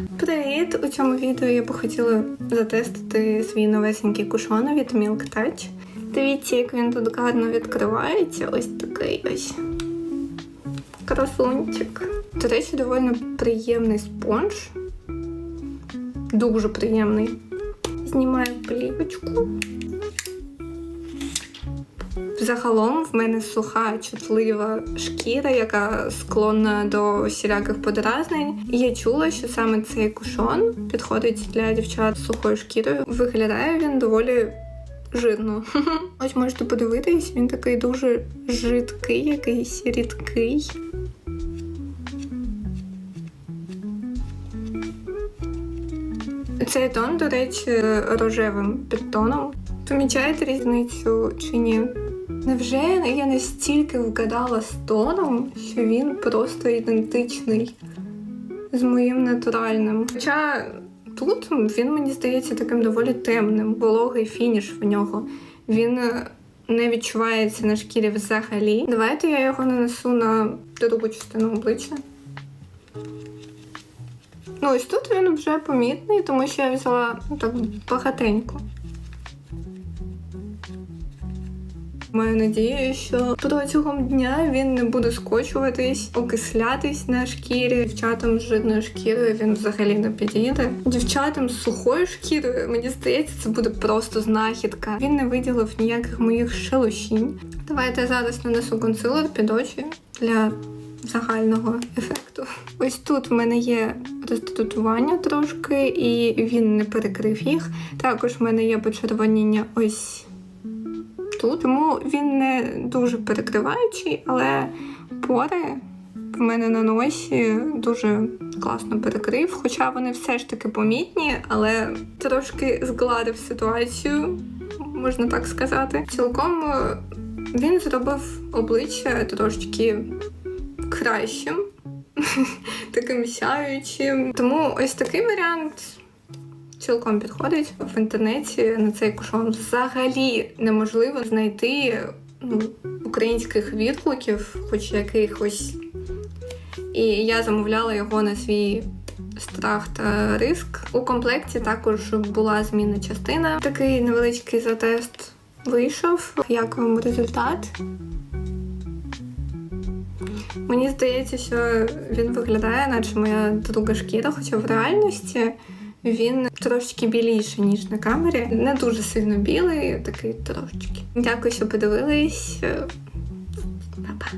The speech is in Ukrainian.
Привіт! У цьому відео я би хотіла затестити свій новесенький кушон від Milk Touch. Дивіться, як він тут гарно відкривається. Ось такий ось красунчик. До речі, доволі приємний спонж. Дуже приємний. Знімаю плівочку. Загалом в мене суха, чутлива шкіра, яка склонна до всіляких подразнень. І я чула, що саме цей кушон підходить для дівчат з сухою шкірою. Виглядає він доволі жирно. Ось можете подивитись, він такий дуже жидкий, якийсь рідкий. Цей тон, до речі, рожевим підтоном. Помічаєте різницю чи ні? Невже я настільки вгадала з тоном, що він просто ідентичний з моїм натуральним? Хоча тут він мені здається таким доволі темним, вологий фініш в нього. Він е, не відчувається на шкірі взагалі. Давайте я його нанесу на другу частину обличчя. Ну, ось тут він вже помітний, тому що я взяла ну, так багатенько. Маю надію, що протягом дня він не буде скочуватись, окислятись на шкірі. Дівчатам з жирною шкірою він взагалі не підійде. Дівчатам з сухою шкірою, мені здається, це буде просто знахідка. Він не виділив ніяких моїх шелушінь. Давайте я зараз нанесу консилер під очі для загального ефекту. Ось тут в мене є розтатування трошки, і він не перекрив їх. Також в мене є почервоніння ось тут. Тому він не дуже перекриваючий, але пори в мене на носі дуже класно перекрив. Хоча вони все ж таки помітні, але трошки згладив ситуацію, можна так сказати. Цілком е, він зробив обличчя трошечки кращим, таким сяючим. Тому ось такий варіант цілком підходить. В інтернеті на цей кушон взагалі неможливо знайти ну, українських відгуків, хоч якихось. І я замовляла його на свій страх та риск. У комплекті також була змінна частина. Такий невеличкий затест вийшов. Як вам результат? Мені здається, що він виглядає, наче моя друга шкіра, хоча в реальності він трошечки біліший, ніж на камері. Не дуже сильно білий, такий трошечки. Дякую, що подивились. Па-па.